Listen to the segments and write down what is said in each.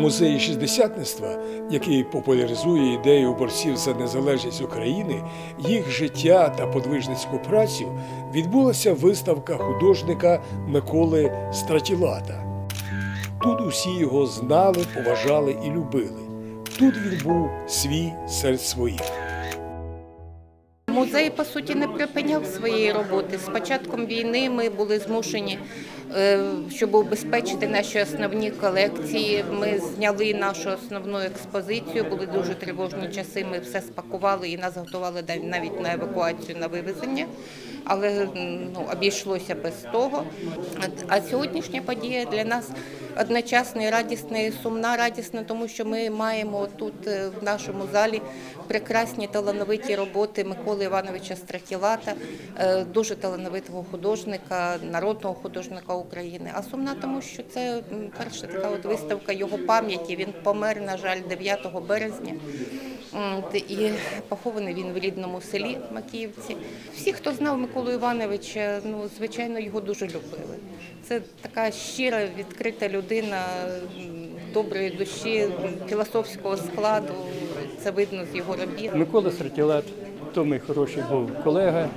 музеї шістдесятництва, який популяризує ідею борців за незалежність України, їх життя та подвижницьку працю, відбулася виставка художника Миколи Стратілата. Тут усі його знали, поважали і любили. Тут він був свій серед своїх. Музей, по суті, не припиняв своєї роботи. З початком війни ми були змушені, е, щоб убезпечити наші основні колекції. Ми зняли нашу основну експозицію. Були дуже тривожні часи. Ми все спакували і нас готували навіть на евакуацію на вивезення. Але ну, обійшлося без того. А сьогоднішня подія для нас одночасно і радісна, і сумна, радісна, тому що ми маємо тут е, в нашому залі прекрасні талановиті роботи Миколи Івановича Стратілата, е, дуже талановитого художника, народного художника України. А сумна, тому що це перша така от виставка його пам'яті. Він помер, на жаль, 9 березня. І похований він в рідному селі Макіївці. Всі, хто знав Миколу Івановича, ну звичайно, його дуже любили. Це така щира, відкрита людина доброї душі, філософського складу. Це видно з його робіт. Микола Стратілат, то мій хороший був колега.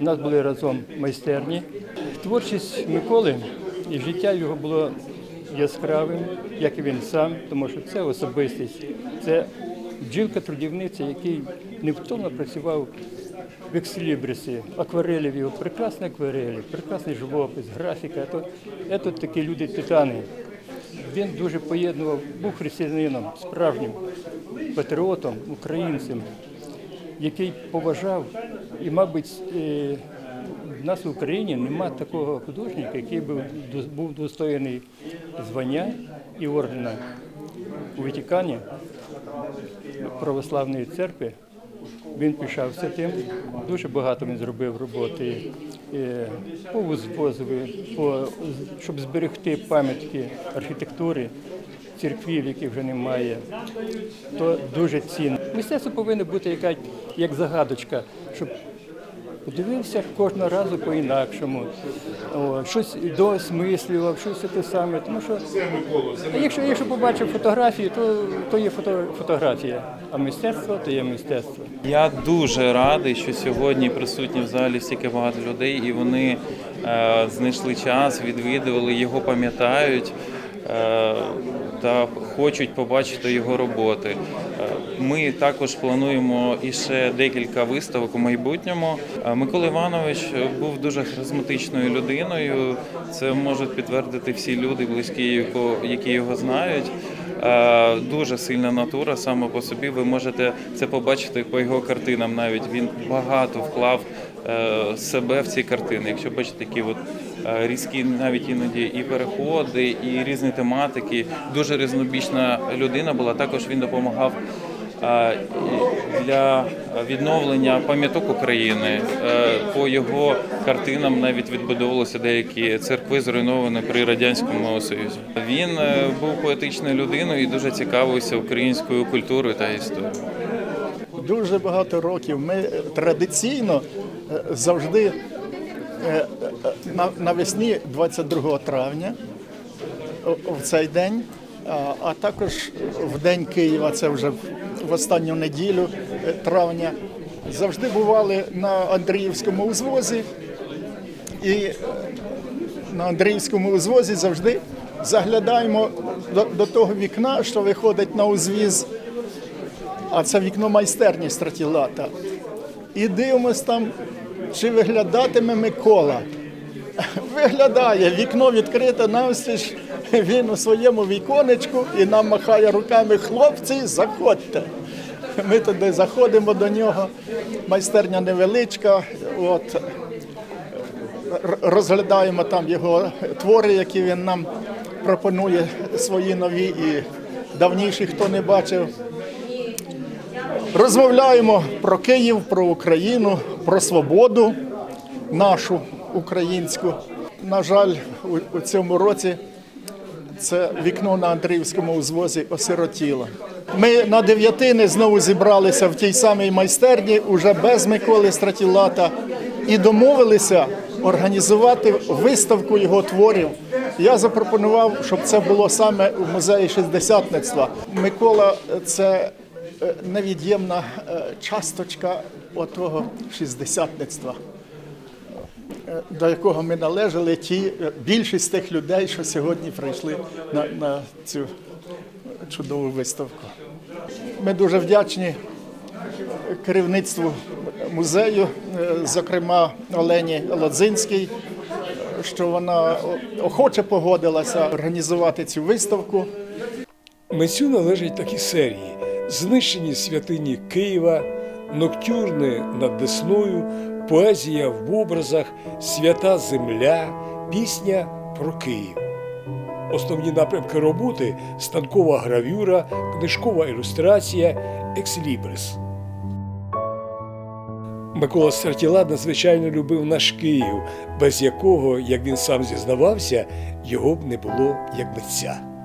У нас були разом майстерні. Творчість Миколи і життя його було яскравим, як і він сам, тому що це особистість, це бджілка-трудівниця, який невтомно працював в ексилібрисі, акварелі в його, прекрасні акварелі, прекрасний живопис, графіка. Це такі люди титани. Він дуже поєднував, був християнином, справжнім патріотом, українцем, який поважав і, мабуть, е, в нас в Україні нема такого художника, який був, був достояний звання і ордена у Ватикані православної церкви. Він пишався тим, дуже багато він зробив роботи е, по узвозові, по, щоб зберегти пам'ятки архітектури, церквів, яких вже немає. То дуже цінно. Мистецтво повинно бути якась як загадочка, щоб подивився кожного разу по-інакшому. Щось доосмислював, щось те саме. Тому що якщо, якщо побачив фотографії, то, то є фото, фотографія, а мистецтво то є мистецтво. Я дуже радий, що сьогодні присутні в залі стільки багато людей, і вони е, знайшли час, відвідували його, пам'ятають е, та хочуть побачити його роботи. Е, Ми також плануємо іще декілька виставок у майбутньому. Е, Микола Іванович був дуже харизматичною людиною. Це можуть підтвердити всі люди, близькі, які його знають. Е, Дуже сильна натура саме по собі. Ви можете це побачити по його картинам. Навіть він багато вклав себе в ці картини. Якщо бачите такі от е, різкі, навіть іноді і переходи, і різні тематики. Дуже різнобічна людина була. Також він допомагав. е, Для відновлення пам'яток України Е, по його картинам навіть відбудовувалися деякі церкви, зруйновані при радянському союзі. Він е, був поетичною людиною і дуже цікавився українською культурою та історією. дуже багато років ми е, традиційно е, завжди е, е, на- навесні 22 травня в цей день, а- також в День Києва, це вже в- останню неділю е, травня, завжди бували на Андріївському узвозі. І е, на Андріївському узвозі завжди заглядаємо до, до того вікна, що виходить на узвіз а це вікно майстерні стратілата. І дивимось там, чи виглядатиме Микола. Виглядає, вікно відкрите навстіж, він у своєму віконечку і нам махає руками хлопці, заходьте. Ми туди заходимо до нього, майстерня невеличка, от, розглядаємо там його твори, які він нам пропонує, свої нові і давніші, хто не бачив. Розмовляємо про Київ, про Україну, про свободу нашу українську. На жаль, у, цьому році це вікно на Андріївському узвозі осиротіло. Ми на дев'ятини знову зібралися в тій самій майстерні, уже без Миколи Стратілата, і домовилися організувати виставку його творів Я запропонував, щоб це було саме у музеї шістдесятництва. Микола це невід'ємна е, часточка отого шістдесятництва, е, до якого ми належали ті е, більшість тих людей, що сьогодні прийшли на, на цю чудову виставку. Ми дуже вдячні керівництву музею, е, зокрема Олені Лодзинській, що вона охоче погодилася організувати цю виставку. Митцю належать такі серії: знищені святині Києва, ноктюрни над Десною, поезія в образах, свята земля, пісня про Київ. Основні напрямки роботи станкова гравюра, книжкова ілюстрація, екслібрис. Микола Стратіла надзвичайно любив наш Київ, без якого, як він сам зізнавався, його б не було як митця.